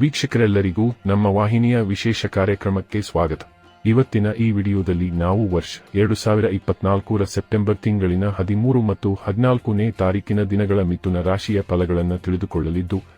ವೀಕ್ಷಕರೆಲ್ಲರಿಗೂ ನಮ್ಮ ವಾಹಿನಿಯ ವಿಶೇಷ ಕಾರ್ಯಕ್ರಮಕ್ಕೆ ಸ್ವಾಗತ. ಇವತ್ತಿನ ಈ ವಿಡಿಯೋದಲ್ಲಿ ನಾವು ವರ್ಷ ಎರಡು ಸಾವಿರ ಇಪ್ಪತ್ನಾಲ್ಕರ ಸೆಪ್ಟೆಂಬರ್ ತಿಂಗಳಿನ ಹದಿಮೂರು ಮತ್ತು ಹದಿನಾಲ್ಕನೇ ತಾರೀಕಿನ ದಿನಗಳ ಮಿಥುನ ರಾಶಿಯ ಫಲಗಳನ್ನು ತಿಳಿದುಕೊಳ್ಳಲಿದ್ದು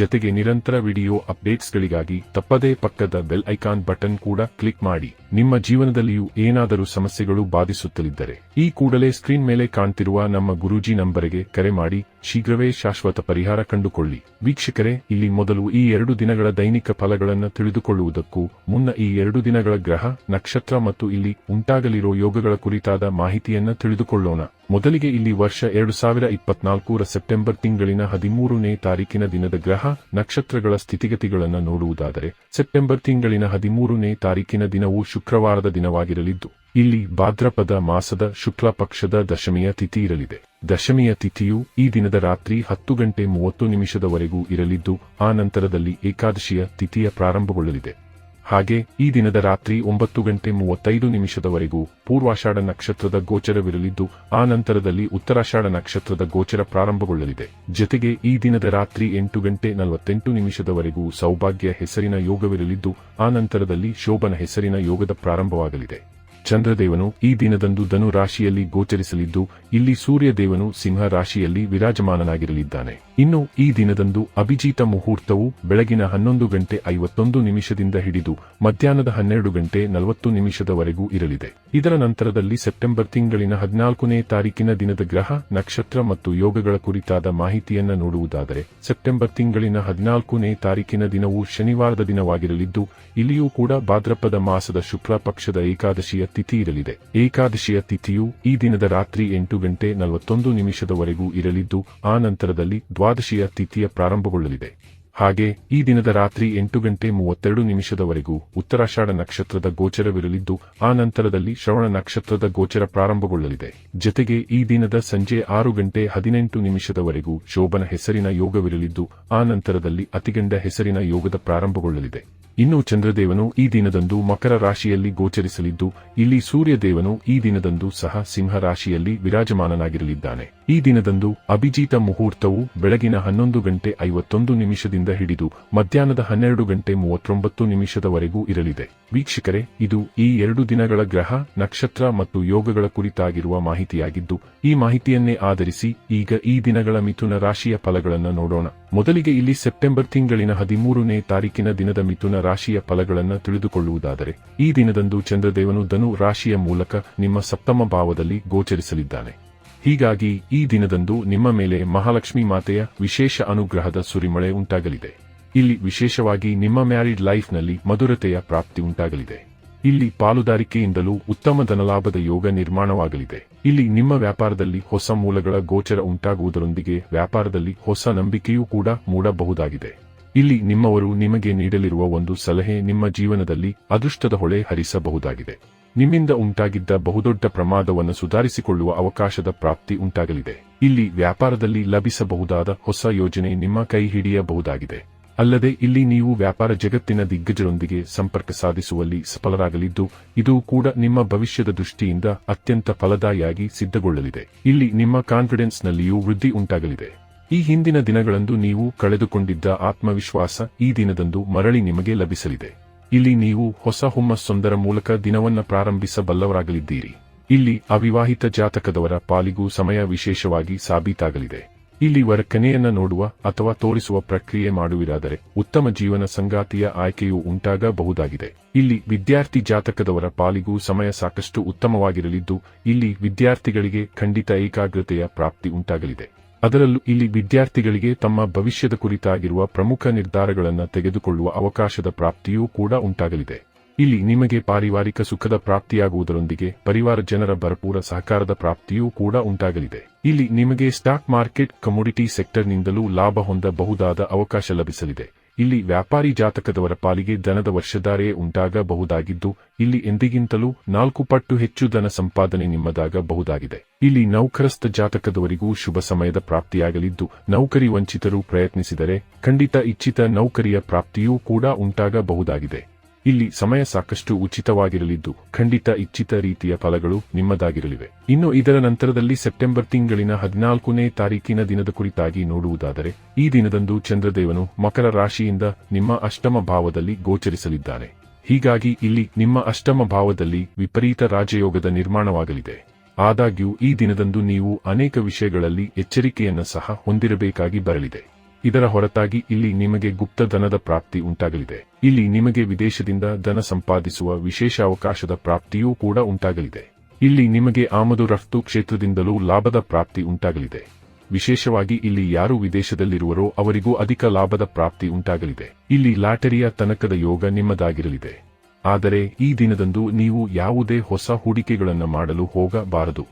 ಜೊತೆಗೆ ನಿರಂತರ ವಿಡಿಯೋ ಅಪ್ಡೇಟ್ಸ್ಗಳಿಗಾಗಿ ತಪ್ಪದೇ ಪಕ್ಕದ ಬೆಲ್ ಐಕಾನ್ ಬಟನ್ ಕೂಡ ಕ್ಲಿಕ್ ಮಾಡಿ. ನಿಮ್ಮ ಜೀವನದಲ್ಲಿಯೂ ಏನಾದರೂ ಸಮಸ್ಯೆಗಳು ಬಾಧಿಸುತ್ತಲಿದ್ದರೆ ಈ ಕೂಡಲೇ ಸ್ಕ್ರೀನ್ ಮೇಲೆ ಕಾಣ್ತಿರುವ ನಮ್ಮ ಗುರೂಜಿ ನಂಬರಿಗೆ ಕರೆ ಮಾಡಿ. ಶೀಘ್ರವೇ ಶಾಶ್ವತ ಪರಿಹಾರ ಕಂಡುಕೊಳ್ಳಿ. ವೀಕ್ಷಕರೇ, ಇಲ್ಲಿ ಮೊದಲು ಈ ಎರಡು ದಿನಗಳ ದೈನಿಕ ಫಲಗಳನ್ನು ತಿಳಿದುಕೊಳ್ಳುವುದಕ್ಕೂ ಮುನ್ನ ಈ ಎರಡು ದಿನಗಳ ಗ್ರಹ, ನಕ್ಷತ್ರ ಮತ್ತು ಇಲ್ಲಿ ಉಂಟಾಗಲಿರೋ ಯೋಗಗಳ ಕುರಿತಾದ ಮಾಹಿತಿಯನ್ನು ತಿಳಿದುಕೊಳ್ಳೋಣ. ಮೊದಲಿಗೆ ಇಲ್ಲಿ ವರ್ಷ ಎರಡು ಸಾವಿರ ಇಪ್ಪತ್ನಾಲ್ಕರ ಸೆಪ್ಟೆಂಬರ್ ತಿಂಗಳಿನ ಹದಿಮೂರನೇ ತಾರೀಕಿನ ದಿನದ ಗ್ರಹ, ನಕ್ಷತ್ರಗಳ ಸ್ಥಿತಿಗತಿಗಳನ್ನು ನೋಡುವುದಾದರೆ, ಸೆಪ್ಟೆಂಬರ್ ತಿಂಗಳಿನ ಹದಿಮೂರನೇ ತಾರೀಕಿನ ದಿನವು ಶುಕ್ರವಾರದ ದಿನವಾಗಿರಲಿದ್ದು ಇಲ್ಲಿ ಭಾದ್ರಪದ ಮಾಸದ ಶುಕ್ಲ ಪಕ್ಷದ ದಶಮಿಯ ತಿಥಿ ಇರಲಿದೆ. ದಶಮಿಯ ತಿಥಿಯು ಈ ದಿನದ ರಾತ್ರಿ ಹತ್ತು ಗಂಟೆ ಮೂವತ್ತು ನಿಮಿಷದವರೆಗೂ ಇರಲಿದ್ದು, ಆ ನಂತರದಲ್ಲಿ ಏಕಾದಶಿಯ ತಿಥಿಯ ಪ್ರಾರಂಭಗೊಳ್ಳಲಿದೆ. ಹಾಗೆ ಈ ದಿನದ ರಾತ್ರಿ ಒಂಬತ್ತು ಗಂಟೆ ಮೂವತ್ತೈದು ನಿಮಿಷದವರೆಗೂ ಪೂರ್ವಾಷಾಢ ನಕ್ಷತ್ರದ ಗೋಚರವಿರಲಿದ್ದು, ಆ ನಂತರದಲ್ಲಿ ಉತ್ತರಾಷಾಢ ನಕ್ಷತ್ರದ ಗೋಚರ ಪ್ರಾರಂಭಗೊಳ್ಳಲಿದೆ. ಜೊತೆಗೆ ಈ ದಿನದ ರಾತ್ರಿ ಎಂಟು ಗಂಟೆ ನಲವತ್ತೆಂಟು ನಿಮಿಷದವರೆಗೂ ಸೌಭಾಗ್ಯ ಹೆಸರಿನ ಯೋಗವಿರಲಿದ್ದು, ಆ ನಂತರದಲ್ಲಿ ಶೋಭನ ಹೆಸರಿನ ಯೋಗದ ಪ್ರಾರಂಭವಾಗಲಿದೆ. ಚಂದ್ರದೇವನು ಈ ದಿನದಂದು ಧನು ರಾಶಿಯಲ್ಲಿ ಗೋಚರಿಸಲಿದ್ದು, ಇಲ್ಲಿ ಸೂರ್ಯದೇವನು ಸಿಂಹ ರಾಶಿಯಲ್ಲಿ ವಿರಾಜಮಾನನಾಗಿರಲಿದ್ದಾನೆ. ಇನ್ನು ಈ ದಿನದಂದು ಅಭಿಜಿತ ಮುಹೂರ್ತವು ಬೆಳಗಿನ ಹನ್ನೊಂದು ಗಂಟೆ ಐವತ್ತೊಂದು ನಿಮಿಷದಿಂದ ಹಿಡಿದು ಮಧ್ಯಾಹ್ನದ ಹನ್ನೆರಡು ಗಂಟೆ ನಲವತ್ತು ನಿಮಿಷದವರೆಗೂ ಇರಲಿದೆ. ಇದರ ನಂತರದಲ್ಲಿ ಸೆಪ್ಟೆಂಬರ್ ತಿಂಗಳಿನ ಹದಿನಾಲ್ಕನೇ ತಾರೀಕಿನ ದಿನದ ಗ್ರಹ, ನಕ್ಷತ್ರ ಮತ್ತು ಯೋಗಗಳ ಕುರಿತಾದ ಮಾಹಿತಿಯನ್ನು ನೋಡುವುದಾದರೆ, ಸೆಪ್ಟೆಂಬರ್ ತಿಂಗಳಿನ ಹದಿನಾಲ್ಕನೇ ತಾರೀಕಿನ ದಿನವು ಶನಿವಾರದ ದಿನವಾಗಿರಲಿದ್ದು, ಇಲ್ಲಿಯೂ ಕೂಡ ಭಾದ್ರಪದ ಮಾಸದ ಶುಕ್ಲ ಪಕ್ಷದ ಏಕಾದಶಿಯ ತಿಥಿ ಇರಲಿದೆ. ಏಕಾದಶಿಯ ತಿಥಿಯು ಈ ದಿನದ ರಾತ್ರಿ ಎಂಟು ಗಂಟೆ ನಲವತ್ತೊಂದು ನಿಮಿಷದವರೆಗೂ ಇರಲಿದ್ದು, ಆ ನಂತರದಲ್ಲಿ ದ್ವಾದಶಿಯ ತಿಥಿಯ ಪ್ರಾರಂಭಗೊಳ್ಳಲಿದೆ. ಹಾಗೆ, ಈ ದಿನದ ರಾತ್ರಿ ಎಂಟು ಗಂಟೆ ಮೂವತ್ತೆರಡು ನಿಮಿಷದವರೆಗೂ ಉತ್ತರಾಷಾಢ ನಕ್ಷತ್ರದ ಗೋಚರವಿರಲಿದ್ದು, ಆ ನಂತರದಲ್ಲಿ ಶ್ರವಣ ನಕ್ಷತ್ರದ ಗೋಚರ ಪ್ರಾರಂಭಗೊಳ್ಳಲಿದೆ. ಜೊತೆಗೆ, ಈ ದಿನದ ಸಂಜೆ ಆರು ಗಂಟೆ ಹದಿನೆಂಟು ನಿಮಿಷದವರೆಗೂ ಶೋಭನ ಹೆಸರಿನ ಯೋಗವಿರಲಿದ್ದು, ಆ ನಂತರದಲ್ಲಿ ಅತಿಗಂಡ ಹೆಸರಿನ ಯೋಗದ ಪ್ರಾರಂಭಗೊಳ್ಳಲಿದೆ. ಇನ್ನು ಚಂದ್ರದೇವನು ಈ ದಿನದಂದು ಮಕರ ರಾಶಿಯಲ್ಲಿ ಗೋಚರಿಸಲಿದ್ದು, ಇಲ್ಲಿ ಸೂರ್ಯದೇವನು ಈ ದಿನದಂದು ಸಹ ಸಿಂಹ ರಾಶಿಯಲ್ಲಿ ವಿರಾಜಮಾನನಾಗಿರಲಿದ್ದಾನೆ. ಈ ದಿನದಂದು ಅಭಿಜಿತ ಮುಹೂರ್ತವು ಬೆಳಗಿನ ಹನ್ನೊಂದು ಗಂಟೆ ಐವತ್ತೊಂದು ನಿಮಿಷದಿಂದ ಹಿಡಿದು ಮಧ್ಯಾಹ್ನದ ಹನ್ನೆರಡು ಗಂಟೆ ಮೂವತ್ತೊಂಬತ್ತು ನಿಮಿಷದವರೆಗೂ ಇರಲಿದೆ. ವೀಕ್ಷಕರೇ, ಇದು ಈ ಎರಡು ದಿನಗಳ ಗ್ರಹ, ನಕ್ಷತ್ರ ಮತ್ತು ಯೋಗಗಳ ಕುರಿತಾಗಿರುವ ಮಾಹಿತಿಯಾಗಿದ್ದು, ಈ ಮಾಹಿತಿಯನ್ನೇ ಆಧರಿಸಿ ಈಗ ಈ ದಿನಗಳ ಮಿಥುನ ರಾಶಿಯ ಫಲಗಳನ್ನು ನೋಡೋಣ. ಮೊದಲಿಗೆ ಇಲ್ಲಿ ಸೆಪ್ಟೆಂಬರ್ ತಿಂಗಳಿನ ಹದಿಮೂರನೇ ತಾರೀಕಿನ ದಿನದ ಮಿಥುನ ರಾಶಿಯ ಫಲಗಳನ್ನು ತಿಳಿದುಕೊಳ್ಳುವುದಾದರೆ, ಈ ದಿನದಂದು ಚಂದ್ರದೇವನು ಧನು ರಾಶಿಯ ಮೂಲಕ ನಿಮ್ಮ ಸಪ್ತಮ ಭಾವದಲ್ಲಿ ಗೋಚರಿಸಲಿದ್ದಾನೆ. ಹೀಗಾಗಿ ಈ ದಿನದಂದು ನಿಮ್ಮ ಮೇಲೆ ಮಹಾಲಕ್ಷ್ಮಿ ಮಾತೆಯ ವಿಶೇಷ ಅನುಗ್ರಹದ ಸುರಿಮಳೆ ಉಂಟಾಗಲಿದೆ. ಇಲ್ಲಿ ವಿಶೇಷವಾಗಿ ನಿಮ್ಮ ಮ್ಯಾರಿಡ್ ಲೈಫ್ನಲ್ಲಿ ಮಧುರತೆಯ ಪ್ರಾಪ್ತಿ ಉಂಟಾಗಲಿದೆ. ಇಲ್ಲಿ ಪಾಲುದಾರಿಕೆಯಿಂದಲೂ ಉತ್ತಮ ಧನಲಾಭದ ಯೋಗ ನಿರ್ಮಾಣವಾಗಲಿದೆ. ಇಲ್ಲಿ ನಿಮ್ಮ ವ್ಯಾಪಾರದಲ್ಲಿ ಹೊಸ ಮೂಲಗಳ ಗೋಚರ ಉಂಟಾಗುವುದರೊಂದಿಗೆ ವ್ಯಾಪಾರದಲ್ಲಿ ಹೊಸ ನಂಬಿಕೆಯೂ ಕೂಡ ಮೂಡಬಹುದಾಗಿದೆ. ಇಲ್ಲಿ ನಿಮ್ಮವರು ನಿಮಗೆ ನೀಡಲಿರುವ ಒಂದು ಸಲಹೆ ನಿಮ್ಮ ಜೀವನದಲ್ಲಿ ಅದೃಷ್ಟದ ಹೊಳೆ ಹರಿಸಬಹುದಾಗಿದೆ. ನಿಮ್ಮಿಂದ ಉಂಟಾಗಿದ್ದ ಬಹುದೊಡ್ಡ ಪ್ರಮಾದವನ್ನು ಸುಧಾರಿಸಿಕೊಳ್ಳುವ ಅವಕಾಶದ ಪ್ರಾಪ್ತಿ ಉಂಟಾಗಲಿದೆ. ಇಲ್ಲಿ ವ್ಯಾಪಾರದಲ್ಲಿ ಲಭಿಸಬಹುದಾದ ಹೊಸ ಯೋಜನೆ ನಿಮ್ಮ ಕೈ ಹಿಡಿಯಬಹುದಾಗಿದೆ. ಅಲ್ಲದೆ ಇಲ್ಲಿ ನೀವು ವ್ಯಾಪಾರ ಜಗತ್ತಿನ ದಿಗ್ಗಜರೊಂದಿಗೆ ಸಂಪರ್ಕ ಸಾಧಿಸುವಲ್ಲಿ ಸಫಲರಾಗಲಿದ್ದು, ಇದು ಕೂಡ ನಿಮ್ಮ ಭವಿಷ್ಯದ ದೃಷ್ಟಿಯಿಂದ ಅತ್ಯಂತ ಫಲದಾಯಿಯಾಗಿ ಸಿದ್ಧಗೊಳ್ಳಲಿದೆ. ಇಲ್ಲಿ ನಿಮ್ಮ ಕಾನ್ಫಿಡೆನ್ಸ್ನಲ್ಲಿಯೂ ವೃದ್ಧಿ ಉಂಟಾಗಲಿದೆ. ಈ ಹಿಂದಿನ ದಿನಗಳಂದು ನೀವು ಕಳೆದುಕೊಂಡಿದ್ದ ಆತ್ಮವಿಶ್ವಾಸ ಈ ದಿನದಂದು ಮರಳಿ ನಿಮಗೆ ಲಭಿಸಲಿದೆ. ಇಲ್ಲಿ ನೀವು ಹೊಸ ಹುಮ್ಮಸ್ಸೊಂದರ ಮೂಲಕ ದಿನವನ್ನ ಪ್ರಾರಂಭಿಸಬಲ್ಲವರಾಗಲಿದ್ದೀರಿ. ಇಲ್ಲಿ ಅವಿವಾಹಿತ ಜಾತಕದವರ ಪಾಲಿಗೂ ಸಮಯ ವಿಶೇಷವಾಗಿ ಸಾಬೀತಾಗಲಿದೆ. ಇಲ್ಲಿ ವರಕನೆಯನ್ನ ನೋಡುವ ಅಥವಾ ತೋರಿಸುವ ಪ್ರಕ್ರಿಯೆ ಮಾಡುವಿರಾದರೆ ಉತ್ತಮ ಜೀವನ ಸಂಗಾತಿಯ ಆಯ್ಕೆಯು ಉಂಟಾಗಬಹುದಾಗಿದೆ. ಇಲ್ಲಿ ವಿದ್ಯಾರ್ಥಿ ಜಾತಕದವರ ಪಾಲಿಗೂ ಸಮಯ ಸಾಕಷ್ಟು ಉತ್ತಮವಾಗಿರಲಿದ್ದು, ಇಲ್ಲಿ ವಿದ್ಯಾರ್ಥಿಗಳಿಗೆ ಖಂಡಿತ ಏಕಾಗ್ರತೆಯ ಪ್ರಾಪ್ತಿ ಉಂಟಾಗಲಿದೆ. ಅದರಲ್ಲೂ ಇಲ್ಲಿ ವಿದ್ಯಾರ್ಥಿಗಳಿಗೆ ತಮ್ಮ ಭವಿಷ್ಯದ ಕುರಿತಾಗಿರುವ ಪ್ರಮುಖ ನಿರ್ಧಾರಗಳನ್ನು ತೆಗೆದುಕೊಳ್ಳುವ ಅವಕಾಶದ ಪ್ರಾಪ್ತಿಯೂ ಕೂಡ ಉಂಟಾಗಲಿದೆ. ಇಲ್ಲಿ ನಿಮಗೆ ಪಾರಿವಾರಿಕ ಸುಖದ ಪ್ರಾಪ್ತಿಯಾಗುವುದರೊಂದಿಗೆ ಪರಿವಾರ ಜನರ ಭರಪೂರ ಸಹಕಾರದ ಪ್ರಾಪ್ತಿಯೂ ಕೂಡ ಉಂಟಾಗಲಿದೆ. ಇಲ್ಲಿ ನಿಮಗೆ ಸ್ಟಾಕ್ ಮಾರ್ಕೆಟ್ ಕಮೋಡಿಟಿ ಸೆಕ್ಟರ್ನಿಂದಲೂ ಲಾಭ ಹೊಂದಬಹುದಾದ ಅವಕಾಶ ಲಭಿಸಲಿದೆ. ಇಲ್ಲಿ ವ್ಯಾಪಾರಿ ಜಾತಕದವರ ಪಾಲಿಗೆ ದನದ ವರ್ಷಧಾರೆಯೇ ಉಂಟಾಗಬಹುದಾಗಿದ್ದು, ಇಲ್ಲಿ ಎಂದಿಗಿಂತಲೂ ನಾಲ್ಕು ಪಟ್ಟು ಹೆಚ್ಚು ಧನ ಸಂಪಾದನೆ ನಿಮ್ಮದಾಗಬಹುದಾಗಿದೆ. ಇಲ್ಲಿ ನೌಕರಸ್ಥ ಜಾತಕದವರಿಗೂ ಶುಭ ಸಮಯದ ಪ್ರಾಪ್ತಿಯಾಗಲಿದ್ದು, ನೌಕರಿ ವಂಚಿತರು ಪ್ರಯತ್ನಿಸಿದರೆ ಖಂಡಿತ ಇಚ್ಛಿತ ನೌಕರಿಯ ಪ್ರಾಪ್ತಿಯೂ ಕೂಡ ಉಂಟಾಗಬಹುದಾಗಿದೆ. ಇಲ್ಲಿ ಸಮಯ ಸಾಕಷ್ಟು ಉಚಿತವಾಗಿರಲಿದ್ದು, ಖಂಡಿತ ಇಚ್ಛಿತ ರೀತಿಯ ಫಲಗಳು ನಿಮ್ಮದಾಗಿರಲಿವೆ. ಇನ್ನು ಇದರ ನಂತರದಲ್ಲಿ ಸೆಪ್ಟೆಂಬರ್ ತಿಂಗಳಿನ ಹದಿನಾಲ್ಕನೇ ತಾರೀಕಿನ ದಿನದ ಕುರಿತಾಗಿ ನೋಡುವುದಾದರೆ, ಈ ದಿನದಂದು ಚಂದ್ರದೇವನು ಮಕರ ರಾಶಿಯಿಂದ ನಿಮ್ಮ ಅಷ್ಟಮ ಭಾವದಲ್ಲಿ ಗೋಚರಿಸಲಿದ್ದಾನೆ. ಹೀಗಾಗಿ ಇಲ್ಲಿ ನಿಮ್ಮ ಅಷ್ಟಮ ಭಾವದಲ್ಲಿ ವಿಪರೀತ ರಾಜಯೋಗದ ನಿರ್ಮಾಣವಾಗಲಿದೆ. ಆದಾಗ್ಯೂ ಈ ದಿನದಂದು ನೀವು ಅನೇಕ ವಿಷಯಗಳಲ್ಲಿ ಎಚ್ಚರಿಕೆಯನ್ನು ಸಹ ಹೊಂದಿರಬೇಕಾಗಿ ಬರಲಿದೆ. ಇದರ ಹೊರತಾಗಿ ಇಲ್ಲಿ ನಿಮಗೆ ಗುಪ್ತ ಧನದ ಪ್ರಾಪ್ತಿ ಉಂಟಾಗಲಿದೆ. ಇಲ್ಲಿ ನಿಮಗೆ ವಿದೇಶದಿಂದ ಧನ ಸಂಪಾದಿಸುವ ವಿಶೇಷ ಅವಕಾಶದ ಪ್ರಾಪ್ತಿಯೂ ಕೂಡ ಉಂಟಾಗಲಿದೆ. ಇಲ್ಲಿ ನಿಮಗೆ ಆಮದು ರಫ್ತು ಕ್ಷೇತ್ರದಿಂದಲೂ ಲಾಭದ ಪ್ರಾಪ್ತಿ ಉಂಟಾಗಲಿದೆ. ವಿಶೇಷವಾಗಿ ಇಲ್ಲಿ ಯಾರು ವಿದೇಶದಲ್ಲಿರುವರೋ ಅವರಿಗೂ ಅಧಿಕ ಲಾಭದ ಪ್ರಾಪ್ತಿ ಉಂಟಾಗಲಿದೆ. ಇಲ್ಲಿ ಲಾಟರಿಯ ತನಕದ ಯೋಗ ನಿಮ್ಮದಾಗಿರಲಿದೆ. ಆದರೆ ಈ ದಿನದಂದು ನೀವು ಯಾವುದೇ ಹೊಸ ಹೂಡಿಕೆಗಳನ್ನು ಮಾಡಲು ಹೋಗಬಾರದು.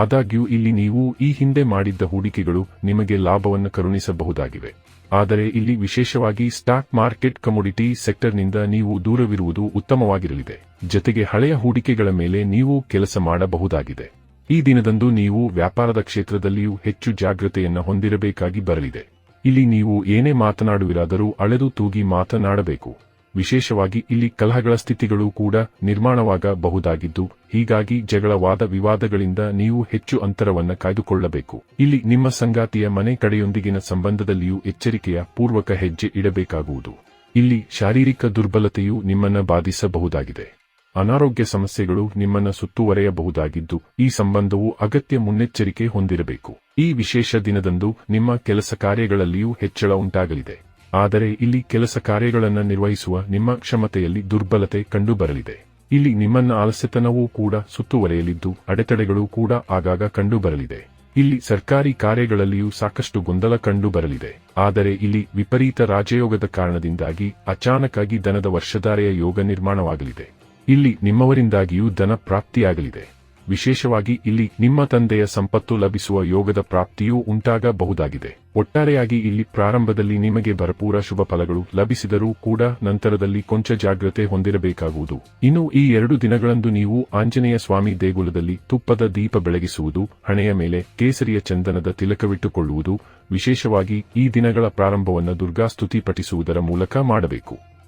ಆದಾಗ್ಯೂ ಇಲ್ಲಿ ನೀವು ಈ ಹಿಂದೆ ಮಾಡಿದ್ದ ಹೂಡಿಕೆಗಳು ನಿಮಗೆ ಲಾಭವನ್ನು ಕರುಣಿಸಬಹುದಾಗಿವೆ. ಆದರೆ ಇಲ್ಲಿ ವಿಶೇಷವಾಗಿ ಸ್ಟಾಕ್ ಮಾರ್ಕೆಟ್ ಕಮೋಡಿಟಿ ಸೆಕ್ಟರ್ನಿಂದ ನೀವು ದೂರವಿರುವುದು ಉತ್ತಮವಾಗಿರಲಿದೆ. ಜತೆಗೆ ಹಳೆಯ ಹೂಡಿಕೆಗಳ ಮೇಲೆ ನೀವು ಕೆಲಸ ಮಾಡಬಹುದಾಗಿದೆ. ಈ ದಿನದಂದು ನೀವು ವ್ಯಾಪಾರದ ಕ್ಷೇತ್ರದಲ್ಲಿಯೂ ಹೆಚ್ಚು ಜಾಗೃತೆಯನ್ನು ಹೊಂದಿರಬೇಕಾಗಿ ಬರಲಿದೆ. ಇಲ್ಲಿ ನೀವು ಏನೇ ಮಾತನಾಡುವಿರಾದರೂ ಅಳೆದು ತೂಗಿ ಮಾತನಾಡಬೇಕು. ವಿಶೇಷವಾಗಿ ಇಲ್ಲಿ ಕಲಹಗಳ ಸ್ಥಿತಿಗಳು ಕೂಡ ನಿರ್ಮಾಣವಾಗಬಹುದಾಗಿದ್ದು, ಹೀಗಾಗಿ ಜಗಳವಾದ ವಿವಾದಗಳಿಂದ ನೀವು ಹೆಚ್ಚು ಅಂತರವನ್ನ ಕಾಯ್ದುಕೊಳ್ಳಬೇಕು. ಇಲ್ಲಿ ನಿಮ್ಮ ಸಂಗಾತಿಯ ಮನೆ ಕಡೆಯೊಂದಿಗಿನ ಸಂಬಂಧದಲ್ಲಿಯೂ ಎಚ್ಚರಿಕೆಯ ಪೂರ್ವಕ ಹೆಜ್ಜೆ ಇಡಬೇಕಾಗುವುದು. ಇಲ್ಲಿ ಶಾರೀರಿಕ ದುರ್ಬಲತೆಯು ನಿಮ್ಮನ್ನ ಬಾಧಿಸಬಹುದಾಗಿದೆ. ಅನಾರೋಗ್ಯ ಸಮಸ್ಯೆಗಳು ನಿಮ್ಮನ್ನ ಸುತ್ತುವರೆಯಬಹುದಾಗಿದ್ದು, ಈ ಸಂಬಂಧವು ಅಗತ್ಯ ಮುನ್ನೆಚ್ಚರಿಕೆ ಹೊಂದಿರಬೇಕು. ಈ ವಿಶೇಷ ದಿನದಂದು ನಿಮ್ಮ ಕೆಲಸ ಕಾರ್ಯಗಳಲ್ಲಿಯೂ ಹೆಚ್ಚಳ ಉಂಟಾಗಲಿದೆ. ಆದರೆ ಇಲ್ಲಿ ಕೆಲಸ ಕಾರ್ಯಗಳನ್ನು ನಿರ್ವಹಿಸುವ ನಿಮ್ಮ ಕ್ಷಮತೆಯಲ್ಲಿ ದುರ್ಬಲತೆ ಕಂಡುಬರಲಿದೆ. ಇಲ್ಲಿ ನಿಮ್ಮನ್ನ ಆಲಸ್ಯತನವೂ ಕೂಡ ಸುತ್ತುವರೆಯಲಿದ್ದು, ಅಡೆತಡೆಗಳು ಕೂಡ ಆಗಾಗ ಕಂಡುಬರಲಿದೆ. ಇಲ್ಲಿ ಸರ್ಕಾರಿ ಕಾರ್ಯಗಳಲ್ಲಿಯೂ ಸಾಕಷ್ಟು ಗೊಂದಲ ಕಂಡುಬರಲಿದೆ. ಆದರೆ ಇಲ್ಲಿ ವಿಪರೀತ ರಾಜಯೋಗದ ಕಾರಣದಿಂದಾಗಿ ಅಚಾನಕ್ಕಾಗಿ ದನದ ವರ್ಷಧಾರೆಯ ಯೋಗ ನಿರ್ಮಾಣವಾಗಲಿದೆ. ಇಲ್ಲಿ ನಿಮ್ಮವರಿಂದಾಗಿಯೂ ಧನ ಪ್ರಾಪ್ತಿಯಾಗಲಿದೆ. ವಿಶೇಷವಾಗಿ ಇಲ್ಲಿ ನಿಮ್ಮ ತಂದೆಯ ಸಂಪತ್ತು ಲಭಿಸುವ ಯೋಗದ ಪ್ರಾಪ್ತಿಯೂ ಉಂಟಾಗಬಹುದಾಗಿದೆ. ಒಟ್ಟಾರೆಯಾಗಿ ಇಲ್ಲಿ ಪ್ರಾರಂಭದಲ್ಲಿ ನಿಮಗೆ ಭರಪೂರ ಶುಭ ಫಲಗಳು ಲಭಿಸಿದರೂ ಕೂಡ ನಂತರದಲ್ಲಿ ಕೊಂಚ ಜಾಗ್ರತೆ ಹೊಂದಿರಬೇಕಾಗುವುದು. ಇನ್ನು ಈ ಎರಡು ದಿನಗಳಂದು ನೀವು ಆಂಜನೇಯ ಸ್ವಾಮಿ ದೇಗುಲದಲ್ಲಿ ತುಪ್ಪದ ದೀಪ ಬೆಳಗಿಸುವುದು, ಹಣೆಯ ಮೇಲೆ ಕೇಸರಿಯ ಚಂದನದ ತಿಲಕವಿಟ್ಟುಕೊಳ್ಳುವುದು, ವಿಶೇಷವಾಗಿ ಈ ದಿನಗಳ ಪ್ರಾರಂಭವನ್ನು ದುರ್ಗಾಸ್ತುತಿ ಪಠಿಸುವುದರ ಮೂಲಕ ಮಾಡಬೇಕು.